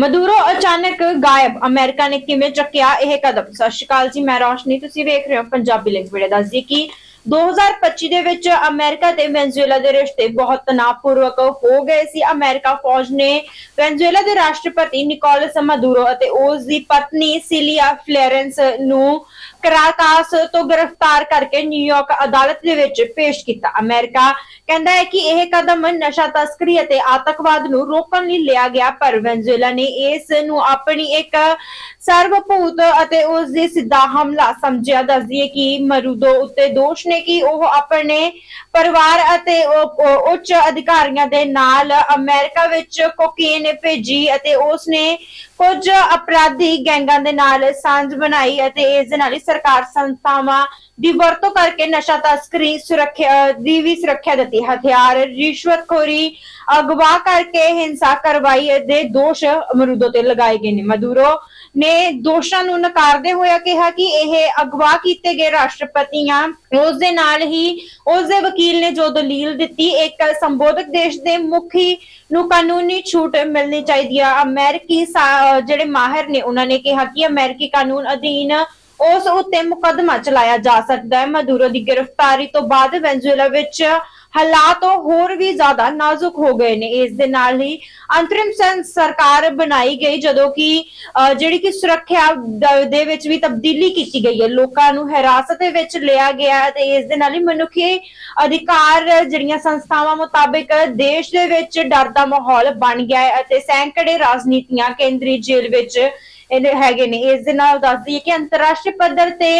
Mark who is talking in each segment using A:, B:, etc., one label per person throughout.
A: ਮਦੂਰੋ ਅਚਾਨਕ ਗਾਇਬ। ਅਮਰੀਕਾ ਨੇ ਕਿਵੇਂ ਚੱਕਿਆ ਇਹ ਕਦਮ? ਸਤਿ ਸ਼੍ਰੀ ਅਕਾਲ ਜੀ, ਮੈਂ ਰੋਸ਼ਨੀ, ਤੁਸੀਂ ਵੇਖ ਰਹੇ ਹੋ ਪੰਜਾਬੀ ਲਿੰਕ ਵੀਡੀਓ ਦੱਸਦੀ ਕਿ 2025 ਦੇ ਵਿੱਚ ਅਮਰੀਕਾ ਤੇ ਵੈਨਜ਼ੂਏਲਾ ਦੇ ਰਿਸ਼ਤੇ ਬਹੁਤ ਤਣਾਅਪੂਰਵਕ ਹੋ ਗਏ ਸੀ। ਅਮਰੀਕਾ ਫੌਜ ਨੇ ਵੈਨਜ਼ੂਏਲਾ ਦੇ ਰਾਸ਼ਟਰਪਤੀ ਨਿਕੋਲਸ ਮਦੂਰੋ ਅਤੇ ਉਸ ਦੀ ਪਤਨੀ ਸਿਲੀਆ ਫਲੈਰੈਂਸ ਨੂੰ ਕਰਾਕਾਸ ਤੋਂ ਗ੍ਰਿਫਤਾਰ ਕਰਕੇ ਨਿਊਯਾਰਕ ਅਦਾਲਤ ਦੇ ਵਿੱਚ ਪੇਸ਼ ਕੀਤਾ। ਅਮਰੀਕਾ ਕਹਿੰਦਾ ਹੈ ਕਿ ਇਹ ਕਦਮ ਨਸ਼ਾ ਤਸਕਰੀ ਅਤੇ ਆਤੰਕਵਾਦ ਨੂੰ ਰੋਕਣ ਲਈ ਲਿਆ ਗਿਆ, ਪਰ ਵੈਨਜ਼ੂਏਲਾ ਨੇ ਇਸ ਨੂੰ ਆਪਣੀ ਇੱਕ ਸਰਵਭੂਤ ਅਤੇ ਉਸ ਦੀ ਸਿੱਧਾ ਹਮਲਾ ਸਮਝਿਆ। ਦੱਸਦੀ ਹੈ ਕਿ ਮਰੂਦੋ ਉੱਤੇ ਦੋਸ਼ ਨੇ ਕਿ ਉਹ ਆਪਣੇ ਪਰਿਵਾਰ ਅਤੇ ਉੱਚ ਅਧਿਕਾਰੀਆਂ ਦੇ ਨਾਲ ਅਮਰੀਕਾ ਵਿੱਚ ਕੋਕੇਨ ਭੇਜੀ ਅਤੇ ਉਸ ਨੇ ਕੁਝ ਅਪਰਾਧੀ ਗੈਂਗਾਂ ਦੇ ਨਾਲ ਸਾਂਝ ਬਣਾਈ ਅਤੇ ਇਸ ਦੇ ਨਾਲ ਹੀ ਸਰਕਾਰ ਸੰਸਥਾਵਾਂ ਦੀ ਵਰਤੋਂ ਕਰਕੇ ਨਸ਼ਾ ਤਸਕਰੀ ਸੁਰੱਖਿਆ, ਦੀ ਵੀ ਸੁਰੱਖਿਆ ਦਿੱਤੀ, ਹਥਿਆਰ ਰਿਸ਼ਵਤਖੋਰੀ ਅਗਵਾ ਕਰਕੇ ਹਿੰਸਾ ਕਰਵਾਈ ਦੇ ਦੋਸ਼ ਅਮਰੂਦੋ ਤੇ ਲਗਾਏ ਗਏ ਨੇ। ਮਦੂਰੋ ਨੇ ਦੋਸ਼ਾਂ ਨੂੰ ਨਕਾਰਦੇ ਹੋਇਆ ਕਿਹਾ ਕਿ ਇਹ ਅਗਵਾ ਕੀਤੇ ਗਏ ਰਾਸ਼ਟਰਪਤੀਆਂ, ਉਸ ਦੇ ਨਾਲ ਹੀ ਉਸ ਦੇ ਵਕੀਲ ਨੇ ਜੋ ਦਲੀਲ ਦਿੱਤੀ, ਇੱਕ ਸੰਬੋਧਕ ਦੇਸ਼ ਦੇ ਮੁਖੀ ਨੂੰ ਕਾਨੂੰਨੀ ਛੂਟ ਮਿਲਣੀ ਚਾਹੀਦੀ ਆ। ਅਮਰੀਕੀ ਜਿਹੜੇ ਮਾਹਿਰ ਨੇ, ਉਹਨਾਂ ਨੇ ਕਿਹਾ ਕਿ ਅਮਰੀਕੀ ਕਾਨੂੰਨ ਅਧੀਨ ਉਸ ਉੱਤੇ ਮੁਕਦਮਾ ਚਲਾਇਆ ਜਾ ਸਕਦਾ ਹੈ। ਮਦੂਰੋ ਦੀ ਗ੍ਰਿਫਤਾਰੀ ਤੋਂ ਬਾਅਦ ਵੈਨਜ਼ੂਏਲਾ ਵਿੱਚ ਹਾਲਾਤ ਹੋਰ ਵੀ ਜ਼ਿਆਦਾ ਨਾਜ਼ੁਕ ਹੋ ਗਏ ਨੇ। ਇਸ ਦੇ ਨਾਲ ਹੀ ਅੰਤਰਿਮ ਸਰਕਾਰ ਬਣਾਈ ਗਈ, ਜਦੋਂ ਕਿ ਜਿਹੜੀ ਕਿ ਸੁਰੱਖਿਆ ਦੇ ਵਿੱਚ ਵੀ ਤਬਦੀਲੀ ਕੀਤੀ ਗਈ ਹੈ। ਲੋਕਾਂ ਨੂੰ ਹਿਰਾਸਤ ਦੇ ਵਿੱਚ ਲਿਆ ਗਿਆ ਹੈ ਤੇ ਇਸ ਦੇ ਨਾਲ ਹੀ ਮਨੁੱਖੀ ਅਧਿਕਾਰ ਜਿਹੜੀਆਂ ਸੰਸਥਾਵਾਂ ਮੁਤਾਬਿਕ ਦੇਸ਼ ਦੇ ਵਿੱਚ ਡਰ ਦਾ ਮਾਹੌਲ ਬਣ ਗਿਆ ਹੈ ਅਤੇ ਸੈਂਕੜੇ ਰਾਜਨੀਤੀਆਂ ਕੇਂਦਰੀ ਜੇਲ੍ਹ ਵਿੱਚ ਇਹ ਹੈਗੇ ਨੇ। ਇਸ ਦੇ ਨਾਲ ਦੱਸਦੀ ਹੈ ਕਿ ਅੰਤਰਰਾਸ਼ਟਰੀ ਪੱਧਰ ਤੇ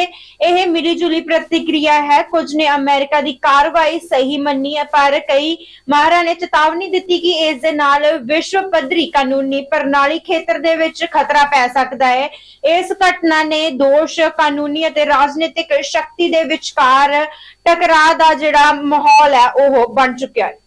A: ਇਹ ਮਿਲੀ ਜੁਲੀ ਪ੍ਰਤੀਕਿਰਿਆ ਹੈ। ਕੁਝ ਨੇ ਅਮਰੀਕਾ ਦੀ ਕਾਰਵਾਈ ਸਹੀ ਮੰਨੀ ਹੈ, ਪਰ ਕਈ ਮਾਹਰਾਂ ਨੇ ਚੇਤਾਵਨੀ ਦਿੱਤੀ ਕਿ ਇਸ ਦੇ ਨਾਲ ਵਿਸ਼ਵ ਪੱਧਰੀ ਕਾਨੂੰਨੀ ਪ੍ਰਣਾਲੀ ਖੇਤਰ ਦੇ ਵਿੱਚ ਖਤਰਾ ਪੈ ਸਕਦਾ ਹੈ। ਇਸ ਘਟਨਾ ਨੇ ਦੋਸ਼, ਕਾਨੂੰਨੀ ਅਤੇ ਰਾਜਨੀਤਿਕ ਸ਼ਕਤੀ ਦੇ ਵਿਚਕਾਰ ਟਕਰਾਅ ਦਾ ਜਿਹੜਾ ਮਾਹੌਲ ਹੈ, ਉਹ ਬਣ ਚੁੱਕਿਆ ਹੈ।